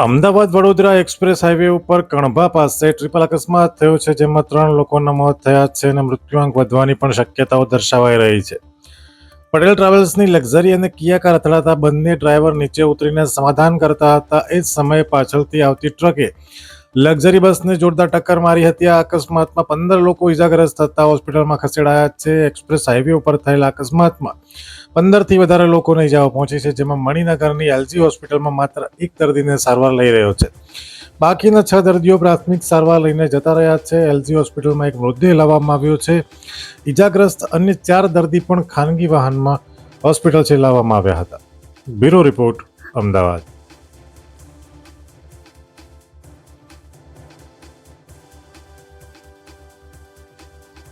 Ahmedabad Vadodara express highway ઉપર કણભા પાસે triple અકસ્માત થયો છે, જેમાં ત્રણ લોકોના મોત થયા છે અને મૃત્યુઆંક વધવાની પણ શક્યતાઓ દર્શાવાઈ રહી છે. પટેલ ટ્રાવેલ્સની લક્ઝરી અને કિયા કાર અથડાતા બંને ડ્રાઈવર નીચે ઉતરીને સમાધાન કરતા હતા. એ જ સમયે પાછળથી આવતી ટ્રકે લક્ઝરી બસને જોરદાર ટક્કર મારી હતી. આ અકસ્માતમાં પંદર લોકો ઇજાગ્રસ્ત થતા હોસ્પિટલમાં ખસેડાયા છે. એક્સપ્રેસ હાઈવે ઉપર થયેલા અકસ્માતમાં પંદરથી વધારે લોકોને ઇજાઓ પહોંચી છે, જેમાં મણિનગરની એલજી હોસ્પિટલમાં માત્ર એક દર્દીને સારવાર લઈ રહ્યો છે. બાકીના છ દર્દીઓ પ્રાથમિક સારવાર લઈને જતા રહ્યા છે. એલજી હોસ્પિટલમાં એક મૃતદેહ લાવવામાં આવ્યો છે. ઇજાગ્રસ્ત અન્ય ચાર દર્દી પણ ખાનગી વાહનમાં હોસ્પિટલ છે લાવવામાં આવ્યા હતા. Bureau report, Ahmedabad.